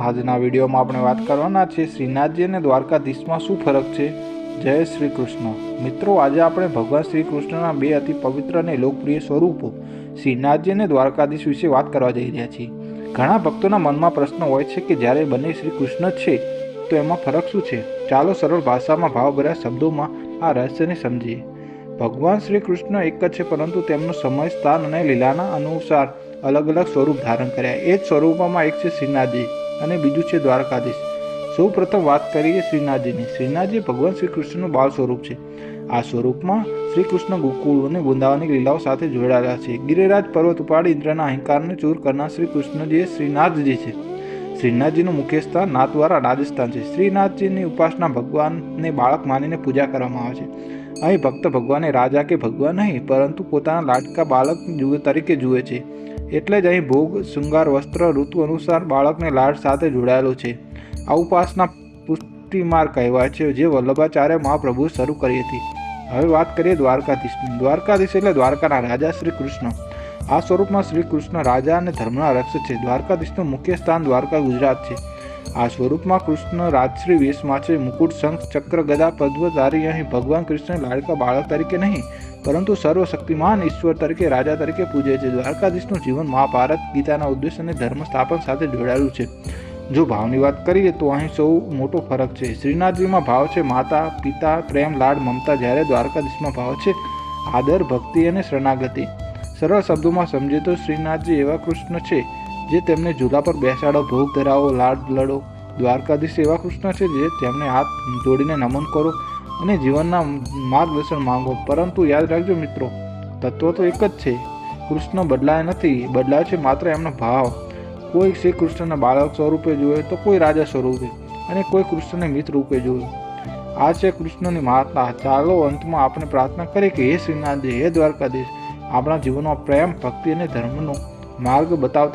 આજના વિડીયોમાં આપણે વાત કરવાના છે શ્રીનાથજી અને દ્વારકાધીશમાં શું ફરક છે? જય શ્રી કૃષ્ણ મિત્રો, આજે આપણે ભગવાન શ્રી કૃષ્ણના બે અતિ પવિત્ર અને લોકપ્રિય સ્વરૂપો, શ્રીનાથજી અને દ્વારકાધીશ વિશે વાત કરવા જઈ રહ્યા છીએ. ઘણા ભક્તોના મનમાં પ્રશ્ન હોય છે કે જ્યારે બંને શ્રી કૃષ્ણ છે, તો એમાં ફરક શું છે? ચાલો સરળ ભાષામાં ભાવભર્યા શબ્દોમાં આ રહસ્યને સમજીએ. ભગવાન શ્રી કૃષ્ણ એક જ છે, પરંતુ તેમનો સમય સ્થાન અને લીલાના અનુસાર અલગ અલગ સ્વરૂપ ધારણ કર્યા. એ જ સ્વરૂપોમાં એક છે શ્રીનાથજી. અને બીજું છે દ્વારકાધીશ. સૌ પ્રથમ વાત કરીએ શ્રીનાથજીની. શ્રીનાથજી ભગવાન શ્રી કૃષ્ણનું બાળ સ્વરૂપ છે. આ સ્વરૂપમાં શ્રી કૃષ્ણ ગોકુળ અને વૃંદાવનની લીલાઓ સાથે જોડાયેલા છે. ગિરિરાજ પર્વત ઉપાડી ઇન્દ્રના અહંકારને ચૂર કરનાર શ્રી કૃષ્ણજી શ્રીનાથજી છે. શ્રીનાથજીનું મુખ્ય સ્થાન નાથવારા રાજસ્થાન છે. શ્રીનાથજીની ઉપાસના ભગવાનને બાળક માનીને પૂજા કરવામાં આવે છે. અહીં ભક્ત ભગવાનને રાજા કે ભગવાન નહીં, પરંતુ પોતાના લાડકા બાળક તરીકે જુએ છે. એટલે જ અહીં ભોગ, શૃંગાર, વસ્ત્ર, ઋતુ અનુસાર બાળકને લાડ સાથે જોડાયેલો છે. આ ઉપાસના પુષ્ટિમાર્ગ કહેવાય છે, જે વલ્લભાચાર્ય મહાપ્રભુએ શરૂ કરી હતી. હવે વાત કરીએ દ્વારકાધીશની. દ્વારકાધીશ એટલે દ્વારકાના રાજા શ્રી કૃષ્ણ. આ સ્વરૂપમાં શ્રી કૃષ્ણ રાજા અને ધર્મના રક્ષક છે. દ્વારકાધીશનું મુખ્ય સ્થાન દ્વારકા, ગુજરાત છે. આ સ્વરૂપમાં કૃષ્ણ રાજશ્રી વેશમાં છે મુકુટ શંખ ચક્ર ગદા પદ્વધારી અહીં ભગવાન કૃષ્ણ લાડકા બાળક તરીકે નહીં, પરંતુ સર્વશક્તિમાન ઈશ્વર તરીકે, રાજા તરીકે પૂજે છે. દ્વારકાધીશનું જીવન મહાભારત, ગીતાના ઉદ્દેશ અને ધર્મ સ્થાપન સાથે જોડાયેલું છે. જો ભાવની વાત કરીએ તો અહીં સૌ મોટો ફરક છે. શ્રીનાથજીમાં ભાવ છે માતા, પિતા, પ્રેમ, લાડ, મમતા જ્યારે દ્વારકાધીશમાં ભાવ છે, આદર, ભક્તિ અને શરણાગતિ. સરળ શબ્દોમાં સમજે તો શ્રીનાથજી એવા કૃષ્ણ છે, જે તેમને ઝૂલા પર બેસાડો, ભોગ ધરાવો, લાડ લડો. દ્વારકાધીશ એવા કૃષ્ણ છે, જે તેમને હાથ જોડીને નમન કરો અને જીવનના માર્ગદર્શન માંગો. પરંતુ યાદ રાખજો મિત્રો, તત્વ તો એક જ છે. કૃષ્ણ બદલાય નથી, બદલાય છે માત્ર એમનો ભાવ. કોઈ શ્રી કૃષ્ણને બાળક સ્વરૂપે જુએ તો કોઈ રાજા સ્વરૂપે અને કોઈ કૃષ્ણને મિત્ર રૂપે જુએ. આ છે કૃષ્ણની મહાત્મા. ચાલો અંતમાં આપણે પ્રાર્થના કરીએ કે હે શ્રીનાથજી, હે દ્વારકાધીશ આપણા જીવનમાં પ્રેમ ભક્તિ અને ધર્મનો માર્ગ બતાવતા